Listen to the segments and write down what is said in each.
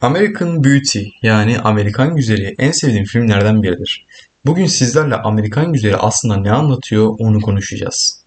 American Beauty yani Amerikan Güzeli en sevdiğim filmlerden biridir. Bugün sizlerle Amerikan Güzeli aslında ne anlatıyor onu konuşacağız.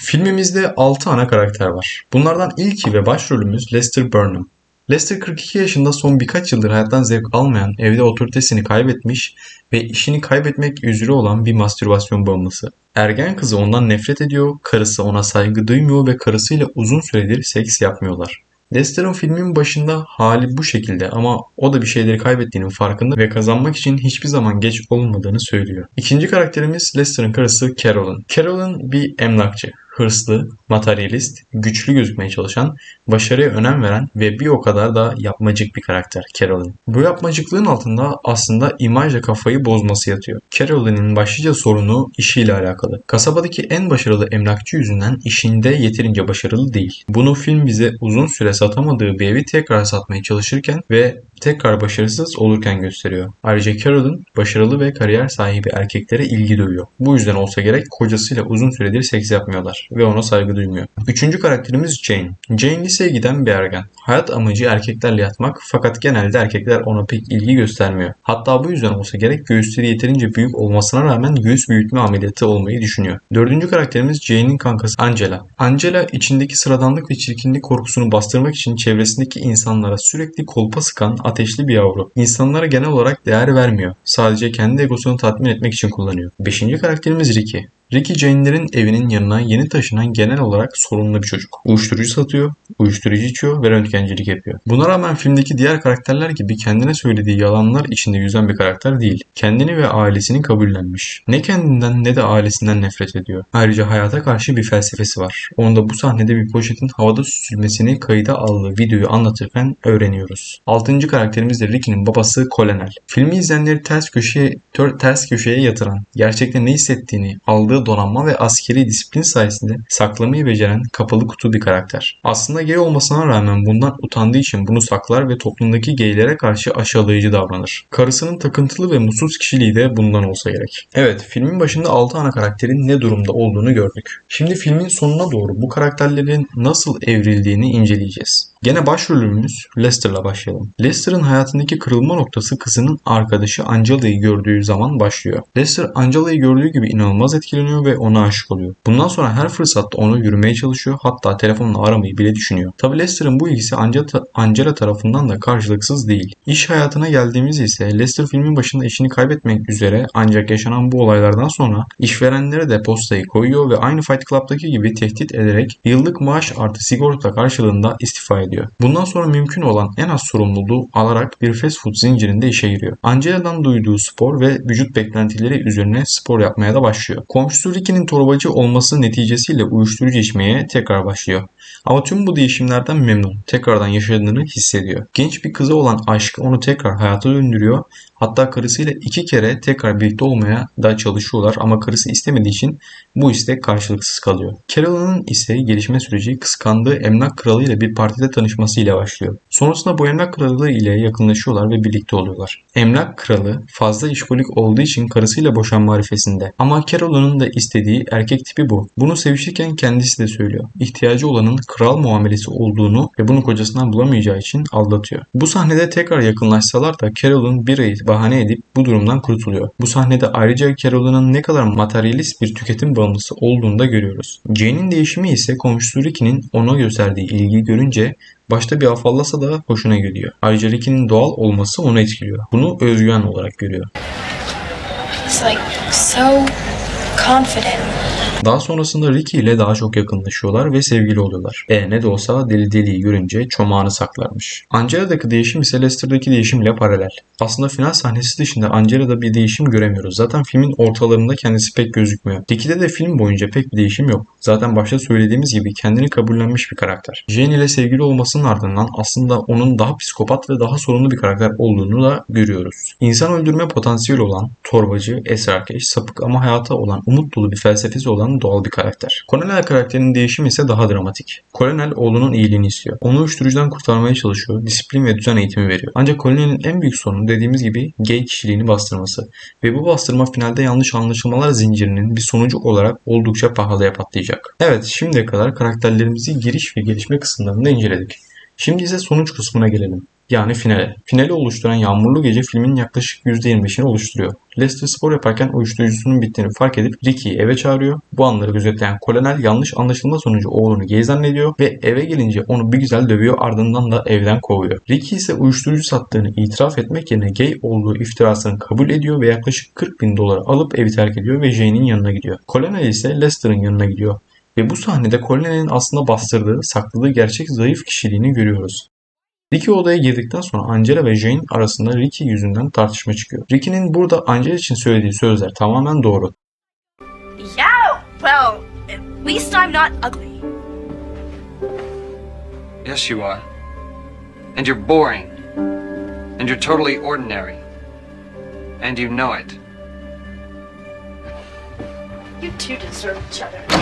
Filmimizde 6 ana karakter var. Bunlardan ilki ve başrolümüz Lester Burnham. Lester 42 yaşında son birkaç yıldır hayattan zevk almayan, evde otoritesini kaybetmiş ve işini kaybetmek üzere olan bir mastürbasyon bağımlısı. Ergen kızı ondan nefret ediyor, karısı ona saygı duymuyor ve karısıyla uzun süredir seks yapmıyorlar. Lester'ın filmin başında hali bu şekilde ama o da bir şeyleri kaybettiğinin farkında ve kazanmak için hiçbir zaman geç olmadığını söylüyor. İkinci karakterimiz Lester'ın karısı Carolyn. Carolyn bir emlakçı hırslı, materyalist, güçlü gözükmeye çalışan, başarıya önem veren ve bir o kadar da yapmacık bir karakter Carolyn. Bu yapmacıklığın altında aslında imajla kafayı bozması yatıyor. Carolyn'in başlıca sorunu işiyle alakalı. Kasabadaki en başarılı emlakçı yüzünden işinde yeterince başarılı değil. Bunu film bize uzun süre satamadığı bir evi tekrar satmaya çalışırken ve tekrar başarısız olurken gösteriyor. Ayrıca Carolyn başarılı ve kariyer sahibi erkeklere ilgi duyuyor. Bu yüzden olsa gerek kocasıyla uzun süredir seks yapmıyorlar ve ona saygı duymuyor. Üçüncü karakterimiz Jane. Jane liseye giden bir ergen. Hayat amacı erkeklerle yatmak fakat genelde erkekler ona pek ilgi göstermiyor. Hatta bu yüzden olsa gerek göğüsleri yeterince büyük olmasına rağmen göğüs büyütme ameliyatı olmayı düşünüyor. Dördüncü karakterimiz Jane'in kankası Angela. Angela içindeki sıradanlık ve çirkinlik korkusunu bastırmak için çevresindeki insanlara sürekli kolpa sıkan ateşli bir yavru. İnsanlara genel olarak değer vermiyor. Sadece kendi egosunu tatmin etmek için kullanıyor. Beşinci karakterimiz Ricky. Ricky Jane'lerin evinin yanına yeni taşınan genel olarak sorunlu bir çocuk. Uyuşturucu satıyor, uyuşturucu içiyor ve röntgencilik yapıyor. Buna rağmen filmdeki diğer karakterler gibi kendine söylediği yalanlar içinde yüzen bir karakter değil. Kendini ve ailesini kabullenmiş. Ne kendinden ne de ailesinden nefret ediyor. Ayrıca hayata karşı bir felsefesi var. Onu da bu sahnede bir poşetin havada süzülmesini kayıda aldığı videoyu anlatırken öğreniyoruz. Altıncı karakterimiz de Ricky'nin babası Colonel. Filmi izleyenleri ters köşeye, ters köşeye yatıran, gerçekte ne hissettiğini, aldığı sağladığı donanma ve askeri disiplin sayesinde saklamayı beceren kapalı kutu bir karakter. Aslında gay olmasına rağmen bundan utandığı için bunu saklar ve toplumdaki gaylere karşı aşağılayıcı davranır. Karısının takıntılı ve mutsuz kişiliği de bundan olsa gerek. Evet, filmin başında 6 ana karakterin ne durumda olduğunu gördük. Şimdi filmin sonuna doğru bu karakterlerin nasıl evrildiğini inceleyeceğiz. Gene başrolümüz Lester'la başlayalım. Lester'ın hayatındaki kırılma noktası kızının arkadaşı Angela'yı gördüğü zaman başlıyor. Lester Angela'yı gördüğü gibi inanılmaz etkileniyor ve ona aşık oluyor. Bundan sonra her fırsatta onu yürümeye çalışıyor hatta telefonla aramayı bile düşünüyor. Tabi Lester'ın bu ilgisi Angela tarafından da karşılıksız değil. İş hayatına geldiğimiz ise Lester filmin başında işini kaybetmek üzere ancak yaşanan bu olaylardan sonra işverenlere de postayı koyuyor ve aynı Fight Club'daki gibi tehdit ederek yıllık maaş artı sigorta karşılığında istifa ediyor ediyor. Bundan sonra mümkün olan en az sorumluluğu alarak bir fast food zincirinde işe giriyor. Angela'dan duyduğu spor ve vücut beklentileri üzerine spor yapmaya da başlıyor. Komşusu Ricky'nin torbacı olması neticesiyle uyuşturucu içmeye tekrar başlıyor. Ama tüm bu değişimlerden memnun. Tekrardan yaşadığını hissediyor. Genç bir kıza olan aşkı onu tekrar hayata döndürüyor. Hatta karısıyla iki kere tekrar birlikte olmaya da çalışıyorlar ama karısı istemediği için bu istek karşılıksız kalıyor. Carolyn'ın ise gelişme süreci kıskandığı emlak kralı ile bir partide tanışmasıyla başlıyor. Sonrasında bu emlak kralı ile yakınlaşıyorlar ve birlikte oluyorlar. Emlak kralı fazla işkolik olduğu için karısıyla boşanma arifesinde. Ama Carolyn'ın da istediği erkek tipi bu. Bunu sevişirken kendisi de söylüyor. İhtiyacı olanın kral muamelesi olduğunu ve bunu kocasından bulamayacağı için aldatıyor. Bu sahnede tekrar yakınlaşsalar da Carolyn bir ayı bahane edip bu durumdan kurtuluyor. Bu sahnede ayrıca Carolyn'ın ne kadar materyalist bir tüketim bağımlısı olduğunu da görüyoruz. Jane'in değişimi ise komşusu Ricky'nin ona gösterdiği ilgiyi görünce başta bir afallasa da hoşuna gidiyor. Ayrıca Ricky'nin doğal olması onu etkiliyor. Bunu özgüven olarak görüyor. He's like so. Daha sonrasında Ricky ile daha çok yakınlaşıyorlar ve sevgili oluyorlar. E ne de olsa deli deliyi görünce çomağını saklarmış. Angela'daki değişim ise Lester'daki değişimle paralel. Aslında final sahnesi dışında Angela'da bir değişim göremiyoruz. Zaten filmin ortalarında kendisi pek gözükmüyor. Ricky'de de film boyunca pek bir değişim yok. Zaten başta söylediğimiz gibi kendini kabullenmiş bir karakter. Jane ile sevgili olmasının ardından aslında onun daha psikopat ve daha sorunlu bir karakter olduğunu da görüyoruz. İnsan öldürme potansiyeli olan, torbacı, esrarkeş, sapık ama hayata olan umut dolu bir felsefesi olan doğal bir karakter. Colonel karakterinin değişimi ise daha dramatik. Colonel oğlunun iyiliğini istiyor. Onu uyuşturucudan kurtarmaya çalışıyor. Disiplin ve düzen eğitimi veriyor. Ancak Colonel'in en büyük sorunu dediğimiz gibi gay kişiliğini bastırması. Ve bu bastırma finalde yanlış anlaşılmalar zincirinin bir sonucu olarak oldukça pahalıya patlayacak. Evet şimdiye kadar karakterlerimizi giriş ve gelişme kısımlarında inceledik. Şimdi ise sonuç kısmına gelelim. Yani finale. Finali oluşturan Yağmurlu Gece filmin yaklaşık %25'ini oluşturuyor. Lester spor yaparken uyuşturucusunun bittiğini fark edip Ricky'yi eve çağırıyor. Bu anları gözetleyen kolonel yanlış anlaşılma sonucu oğlunu gay zannediyor ve eve gelince onu bir güzel dövüyor ardından da evden kovuyor. Ricky ise uyuşturucu sattığını itiraf etmek yerine gay olduğu iftirasını kabul ediyor ve yaklaşık 40 bin doları alıp evi terk ediyor ve Jane'in yanına gidiyor. Kolonel ise Lester'ın yanına gidiyor. Ve bu sahnede Colonel'in aslında bastırdığı, sakladığı gerçek zayıf kişiliğini görüyoruz. Ricky odaya girdikten sonra Angela ve Jane arasında Ricky yüzünden tartışma çıkıyor. Ricky'nin burada Angela için söylediği sözler tamamen doğru. Yeah, well, at least I'm not ugly. Yes, you are. And you're boring. And you're totally ordinary. And you know it. You two deserve each other.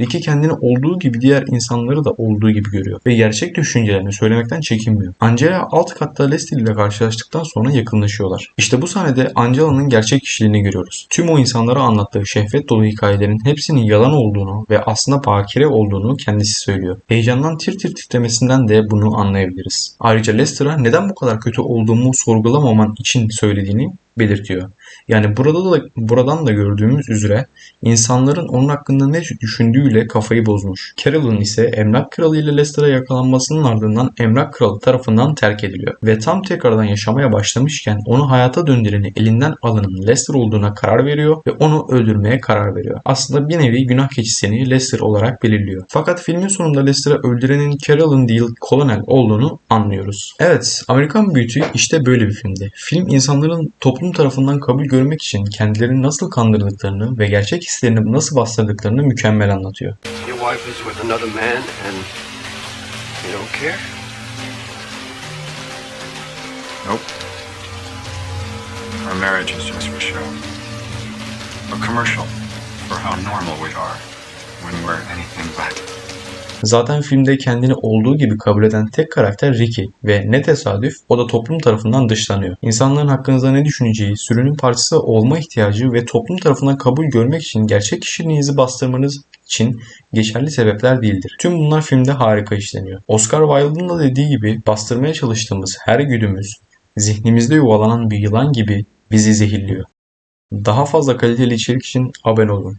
Ricky kendini olduğu gibi diğer insanları da olduğu gibi görüyor ve gerçek düşüncelerini söylemekten çekinmiyor. Angela alt katta Leslie ile karşılaştıktan sonra yakınlaşıyorlar. İşte bu sahnede Angela'nın gerçek kişiliğini görüyoruz. Tüm o insanlara anlattığı şehvet dolu hikayelerin hepsinin yalan olduğunu ve aslında bakire olduğunu kendisi söylüyor. Heyecandan tir tir titremesinden de bunu anlayabiliriz. Ayrıca Lester'a neden bu kadar kötü olduğumu sorgulamaman için söylediğini belirtiyor. Yani burada da buradan da gördüğümüz üzere insanların onun hakkında ne düşündüğüyle kafayı bozmuş. Carol'ın ise Emlak Kralı ile Lester'a yakalanmasının ardından Emlak Kralı tarafından terk ediliyor. Ve tam tekrardan yaşamaya başlamışken onu hayata döndüreni elinden alanın Lester olduğuna karar veriyor ve onu öldürmeye karar veriyor. Aslında bir nevi günah keçisini Lester olarak belirliyor. Fakat filmin sonunda Lester'ı öldürenin Carol'ın değil Colonel olduğunu anlıyoruz. Evet, Amerikan Beauty işte böyle bir filmdi. Film insanların toplum tarafından kabul görmek için kendilerini nasıl kandırdıklarını ve gerçek hislerini nasıl bastırdıklarını mükemmel anlatıyor. Nope. Our marriage is just for show. A commercial for how normal we are when we're anything but. Zaten filmde kendini olduğu gibi kabul eden tek karakter Ricky ve ne tesadüf o da toplum tarafından dışlanıyor. İnsanların hakkınızda ne düşüneceği, sürünün parçası olma ihtiyacı ve toplum tarafından kabul görmek için gerçek kişiliğinizi bastırmanız için geçerli sebepler değildir. Tüm bunlar filmde harika işleniyor. Oscar Wilde'ın da dediği gibi bastırmaya çalıştığımız her güdümüz zihnimizde yuvalanan bir yılan gibi bizi zehirliyor. Daha fazla kaliteli içerik için abone olun.